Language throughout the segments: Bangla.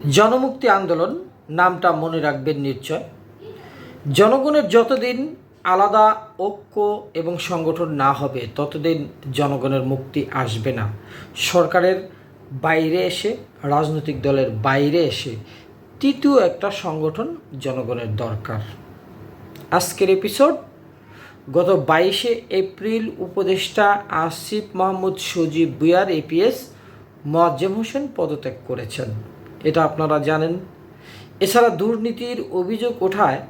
জনমুক্তি আন্দোলন, নামটা মনে রাখবেন নিশ্চয়। জনগণের যতদিন আলাদা ঐক্য এবং সংগঠন না হবে, ততদিন জনগণের মুক্তি আসবে না। সরকারের বাইরে এসে, রাজনৈতিক দলের বাইরে এসে তৃতীয় একটা সংগঠন জনগণের দরকার। আজকের এপিসোড গত বাইশে এপ্রিল উপদেষ্টা আসিফ মাহমুদ সজীব বুয়ার এপিএস মোয়াজ্জেম হোসেন পদত্যাগ করেছেন। এটা আপনারা জানেন। এছাড়া দুর্নীতির অভিযোগ ওঠায়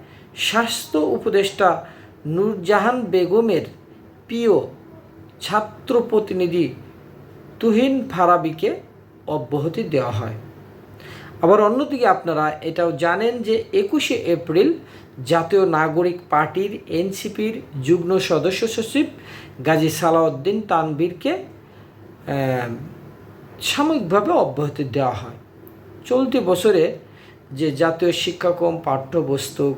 স্বাস্থ্য উপদেষ্টা নূরজাহান বেগমের প্রিয় ছাত্র প্রতিনিধি তুহিন ফারাবিকে অব্যাহতি দেওয়া হয়। আবার অন্যদিকে আপনারা এটাও জানেন যে একুশে এপ্রিল জাতীয় নাগরিক পার্টির এনসিপির যুগ্ম সদস্য সচিব গাজী সালাউদ্দিন তানবীরকে সাময়িকভাবে অব্যাহতি দেওয়া হয়। চলতি বছরে যে জাতীয় শিক্ষাক্রম পাঠ্যপুস্তক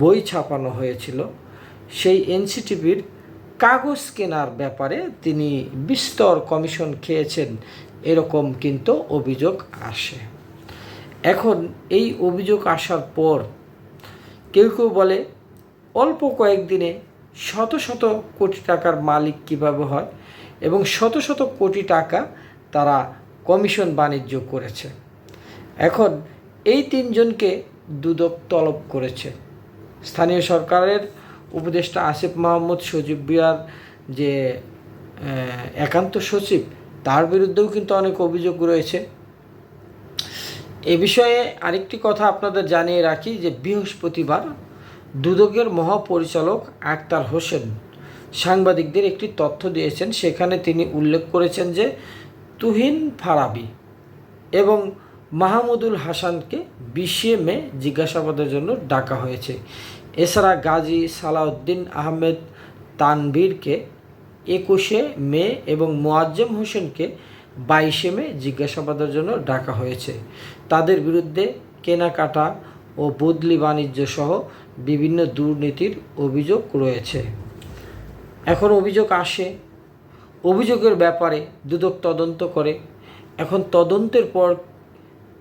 বই ছাপানো হয়েছিল, সেই এনসিটিভির কাগজ কেনার ব্যাপারে তিনি বিস্তর কমিশন খেয়েছেন, এরকম কিন্তু অভিযোগ আসে। এখন এই অভিযোগ আসার পর কেউ কেউ বলে, অল্প কয়েকদিনে শত শত কোটি টাকার মালিক কীভাবে হয় এবং শত শত কোটি টাকা তারা কমিশন বাণিজ্য করেছে। এখন এই তিনজনকে দুদক তলব করেছে। স্থানীয় সরকারের উপদেষ্টা আসিফ মাহমুদ, সজীব বিয়ার যে একান্ত সচিব, তার বিরুদ্ধেও কিন্তু অনেক অভিযোগ রয়েছে। এ বিষয়ে আরেকটি কথা আপনাদের জানিয়ে রাখি যে, বৃহস্পতিবার দুদকের মহাপরিচালক আক্তার হোসেন সাংবাদিকদের একটি তথ্য দিয়েছেন। সেখানে তিনি উল্লেখ করেছেন যে, তুহিন ফারাবি এবং মাহমুদুল হাসানকে বিশে মে জিজ্ঞাসাবাদের জন্য ডাকা হয়েছে। এছাড়া গাজী সালাউদ্দিন আহমেদ তানভীরকে একুশে মে এবং মোয়াজ্জেম হোসেনকে বাইশে মে জিজ্ঞাসাবাদের জন্য ডাকা হয়েছে। তাদের বিরুদ্ধে কেনাকাটা ও বদলি বাণিজ্য সহ বিভিন্ন দুর্নীতির অভিযোগ রয়েছে। এখন অভিযোগ আসে, অভিযোগের ব্যাপারে দুদক তদন্ত করে। এখন তদন্তের পর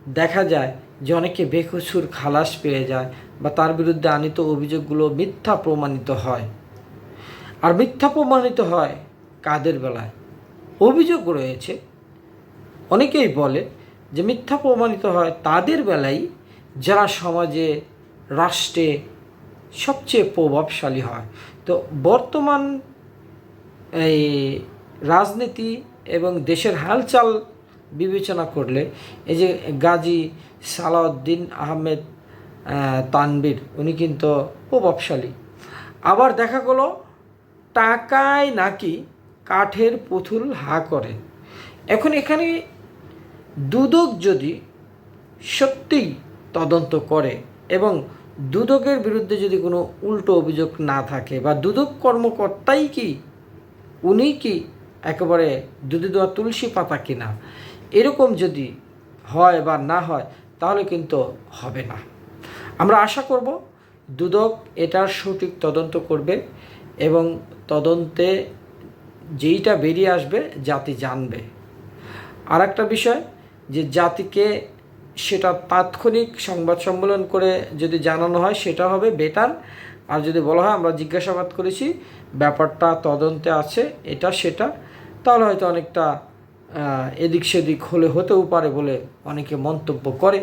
দেখা যায় যে অনেকে বেকসুর খালাস পেয়ে যায় বা তার বিরুদ্ধে আনিত অভিযোগগুলো মিথ্যা প্রমাণিত হয়। আর মিথ্যা প্রমাণিত হয় কাদের বেলায়? অভিযোগ রয়েছে, অনেকেই বলে যে মিথ্যা প্রমাণিত হয় তাদের বেলায় যারা সমাজে, রাষ্ট্রে সবচেয়ে প্রভাবশালী হয়। তো বর্তমান এই রাজনীতি এবং দেশের হালচাল বিবেচনা করলে এই যে গাজী সালাউদ্দিন আহমেদ আহ, তানবীর উনি কিন্তু প্রভাবশালী আবার দেখা গেলো টাকায় নাকি কাঠের পুতুল হা করে। এখন এখানে দুদক যদি সত্যিই তদন্ত করে এবং দুদকের বিরুদ্ধে যদি কোনো উল্টো অভিযোগ না থাকে বা দুদক কর্মকর্তাই কি উনি কি একেবারে দুধে দেওয়া তুলসী পাতা কিনা এরকম যদি হয় বা না হয়, তাহলে কিন্তু হবে না। আমরা আশা করব দুদক এটার সঠিক তদন্ত করবে এবং তদন্তে যেইটা বেরিয়ে আসবে জাতি জানবে। আর একটা বিষয়, যে জাতিকে সেটা তাৎক্ষণিক সংবাদ সম্মেলন করে যদি জানানো হয়, সেটা হবে বেটার আর যদি বলা হয়, আমরা জিজ্ঞাসাবাদ করেছি, ব্যাপারটা তদন্তে আছে, এটা সেটা, তাহলে হয়তো অনেকটা এদিক সেদিক হলে হতেও পারে বলে অনেকে মন্তব্য করে।